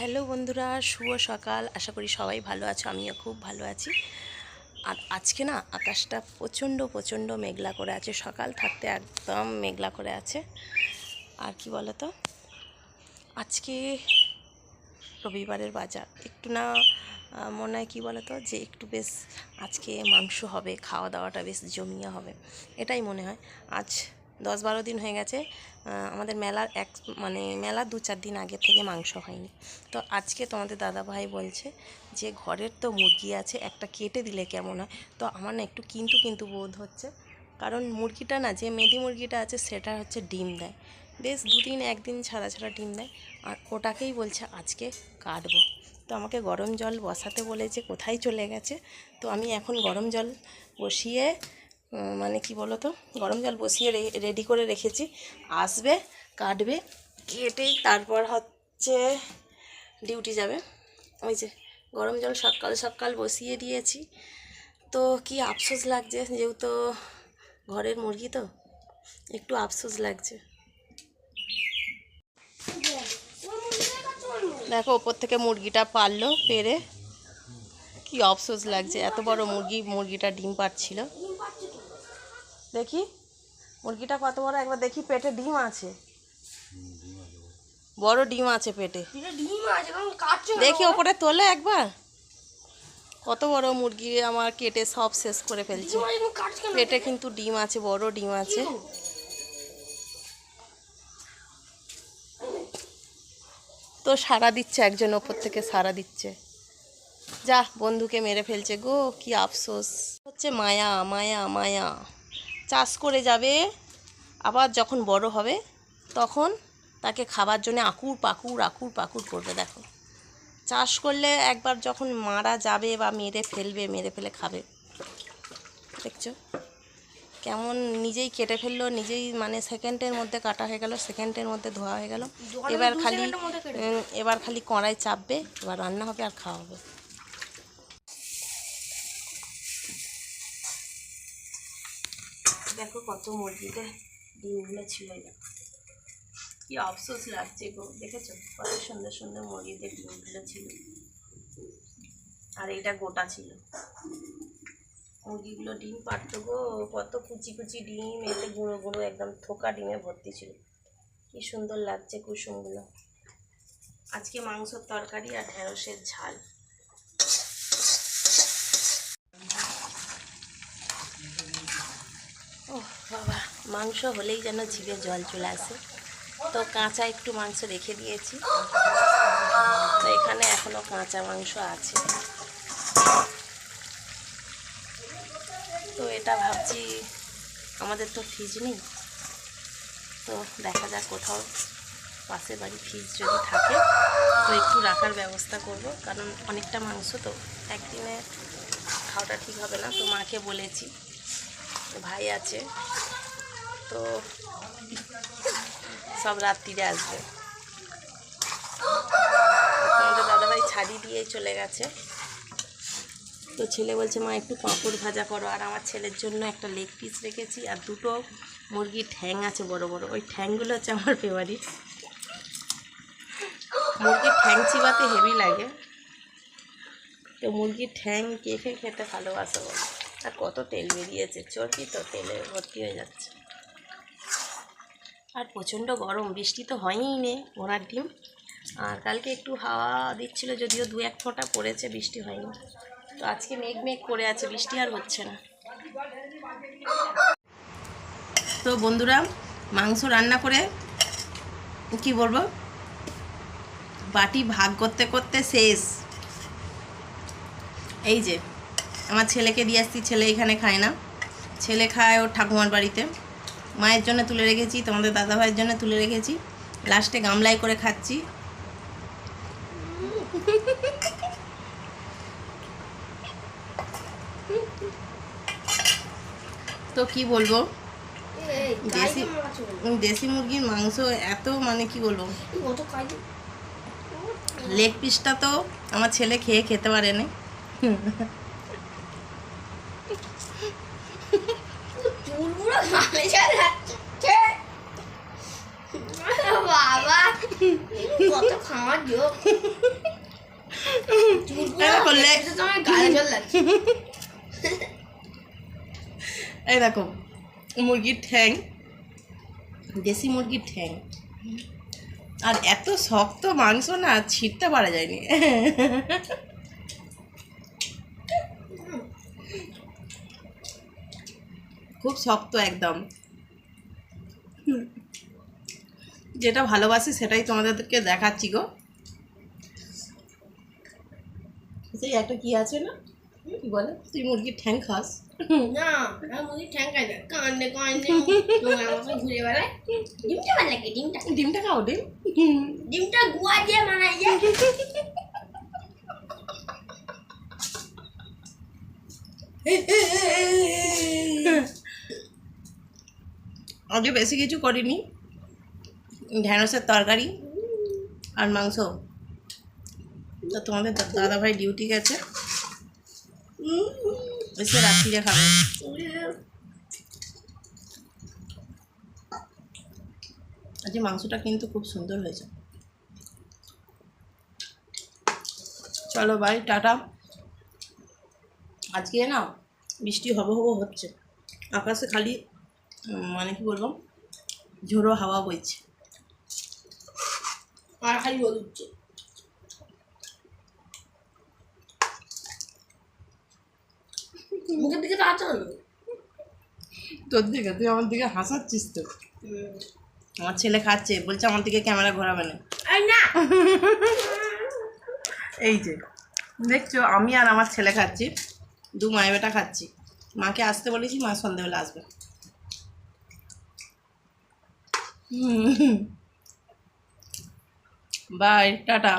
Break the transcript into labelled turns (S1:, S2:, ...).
S1: Hello বন্ধুরা, শুভ সকাল। আশা করি সবাই ভালো আছো, আমিও খুব ভালো আছি। আর আজকে না আকাশটা প্রচণ্ড প্রচণ্ড মেঘলা করে আছে। সকাল থাকতে একদম মেঘলা করে আছে। আর কি বলো তো আজকে রবিবারের বাজার। একটু না মনে হয় কী বলো তো যে একটু বেশ আজকে মাংস হবে খাওয়া দাওয়াটা বেশ জমিয়ে হবে। এটাই মনে হয়। আজ দশ বারো দিন হয়ে গেছে আমাদের মেলার এক মানে মেলার দু চার দিন আগে থেকে মাংস হয়নি। তো আজকে তোমাদের দাদা ভাই বলছে যে ঘরের তো মুরগি আছে, একটা কেটে দিলে কেমন হয়? তো আমার না একটু কিন্তু কিন্তু বোধ হচ্ছে, কারণ মুরগিটা না যে মেদি মুরগিটা আছে সেটা হচ্ছে ডিম দেয়। বেশ দুদিন একদিন ছাড়া ছাড়া ডিম দেয়, আর ওটাকেই বলছে আজকে কাটবো। তো আমাকে গরম জল বসাতে বলেছে কোথায় চলে গেছে, তো আমি এখন গরম জল বসিয়ে মানে কি বলো তো গরম জল বসিয়ে রেডি করে রেখেছি। আসবে, কাটবে, কেটেই তারপর হচ্ছে ডিউটি যাবে। ওই যে, গরম জল সকাল সকাল বসিয়ে দিয়েছি। তো কি আফসোস লাগছে, যেহেতু ঘরের মুরগি তো, একটু আফসোস লাগছে। দেখো, ওপর থেকে মুরগিটা পারল, পেরে। কি আফসোস লাগছে, এত বড় মুরগি, মুরগিটা ডিম পাচ্ছিল দেখি? মুরগিটা কত বড়? একবার দেখি পেটে ডিম আছে। বড় ডিম আছে পেটে। দেখি ওপরে তোলে একবার। কত বড় মুরগি আমার কেটে সব শেষ করে ফেলছে। পেটে কিন্তু ডিম আছে বড় ডিম আছে। তো সারা দিচ্ছে একজন ওপর থেকে সারা দিচ্ছে। যা বন্ধুকে মেরে ফেলছে গো কি আফসোস। হচ্ছে মায়া মায়া মায়া। চাষ করে যাবে। আবার যখন বড় হবে তখন তাকে খাবার জন্য আকুর পাকুর আকুর পাকুর করবে দেখো। চাষ করলে একবার যখন মারা যাবে বা মেরে ফেলবে মেরে ফেলে খাবে। দেখছ? কেমন নিজেই কেটে ফেলল নিজেই মানে সেকেন্ডের মধ্যে কাটা হয়ে গেল সেকেন্ডের মধ্যে ধোয়া হয়ে গেল। এবার খালি এবার খালি কড়াই চাপবে এবার রান্না হবে আর খাওয়া হবে। দেখো কত মুরগিতে ডিমগুলো ছিল। কি আফসোস লাগছে গো, দেখেছ? কত সুন্দর সুন্দর মুরগিদের ডিমগুলো ছিল। আর এটা গোটা ছিল। মুরগিগুলো ডিম পারতো গো, কত কুচি কুচি ডিম, এতে গুঁড়ো গুঁড়ো একদম থোকা ডিমে ভর্তি ছিল। কি সুন্দর লাগছে কুসুমগুলো। আজকে মাংসর তরকারি আর ঢেঁড়সের ঝাল ও বাবা মাংস হলেই যেন জিভে জল চলে আসে। তো কাঁচা একটু মাংস রেখে দিয়েছি। তো এখানে এখনও কাঁচা মাংস আছে। তো এটা ভাবছি, আমাদের তো ফ্রিজ নেই। তো দেখা যাক কোথাও পাশে বাড়ি ফ্রিজ যদি থাকে, তো একটু রাখার ব্যবস্থা করব। কারণ অনেকটা মাংস তো একদিনে খাওয়াটা ঠিক হবে না। তো মাকে বলেছি, ভাই আছে। তো সব রাত্রিরে আসবে। দাদাভাই ছাড়ি দিয়েই চলে গেছে। তো ছেলে বলছে, মা, একটু পাঁপড় ভাজা করো। আর আমার ছেলের জন্য একটা লেগ পিস রেখেছি, আর দুটো মুরগির ঠ্যাং আছে বড় বড়। ওই ঠ্যাংগুলো হচ্ছে আমার ফেভারিট মুরগির ঠ্যাং চিবাতে হেভি লাগে। তো মুরগির ঠ্যাং কে কে খেতে ভালোবাসে আর কত তেল বেরিয়েছে চর্বি তো তেলে ভর্তি হয়ে যাচ্ছে। আর প্রচণ্ড গরম, বৃষ্টি তো হয়ই নে ঘোড়ার ডিম। আর কালকে একটু হাওয়া দিচ্ছিল যদিও দু এক ফোঁটা পড়েছে, বৃষ্টি হয়নি। তো আজকে মেঘ মেঘ করে আছে, বৃষ্টি আর হচ্ছে না। তো বন্ধুরা, মাংস রান্না করে কি বলব? বাটি ভাগ করতে করতে শেষ। এই যে, আমার ছেলেকে দিয়ে আসছি, ছেলে এখানে খায় না। ছেলে খায় ওর ঠাকুমার বাড়িতে। মায়ের জন্য তুলে রেখেছি তোমাদের দাদা ভাইয়ের জন্য তুলে রেখেছি। লাস্টে গামলায় করে খাচ্ছি। তো কি বলব? দেশি। দেশি মুরগির মাংস এত মানে কি বলব? লেগ পিসটা তো আমার ছেলে খেয়ে খেতে পারে
S2: যাচ্ছে। বাবা কত খাওয়ার যোগ
S1: এই দেখো, মুরগির ঠ্যাং, দেশি মুরগির ঠ্যাং আর এত শক্ত মাংস না ছিটতে পারা যায়নি খুব শক্ত একদম। যেটা ভালোবাসি সেটাই তোমাদেরকে দেখাচ্ছি গো। সেই একটা কি আছে না? কি বলে? তুই মুরগির ঠ্যাং খাস।
S2: না ঠ্যাং খাই না। কান্দে কান্দে। ঘুরে বেড়ায়। ডিমটা ভালো লাগে ডিমটা।
S1: ডিমটা খাও ডিম।
S2: ডিমটা গুয়া দিয়ে বানাই যায়
S1: আগে বেশি কিছু করিনি। ঢ্যাঁড়সের তরকারি আর মাংস। তো তোমাদের দা- দাদাভাই ডিউটি গেছে। এসে রাত্রিরে খাবে। আজকে মাংসটা কিন্তু খুব সুন্দর হয়েছে। চলো বাই টাটা। আজকে না বৃষ্টি হব হব হচ্ছে। আকাশে খালি মানে কি বলব? ঝোড়ো হাওয়া বইছে।
S2: আর খালি রোদ উঠছে। মুখের দিকে তাড়াতে হলো
S1: তোর দিকে তুই আমার দিকে হাসাচ্ছিস তো। আমার ছেলে খাচ্ছে বলছে আমার দিকে ক্যামেরা ঘোরাবে না।
S2: আর না!
S1: এই যে দেখছ আমি আর আমার ছেলে খাচ্ছি দু মায় বেটা খাচ্ছি। মাকে আসতে বলেছি মা সন্ধ্যেবেলা আসবে। Bye tata.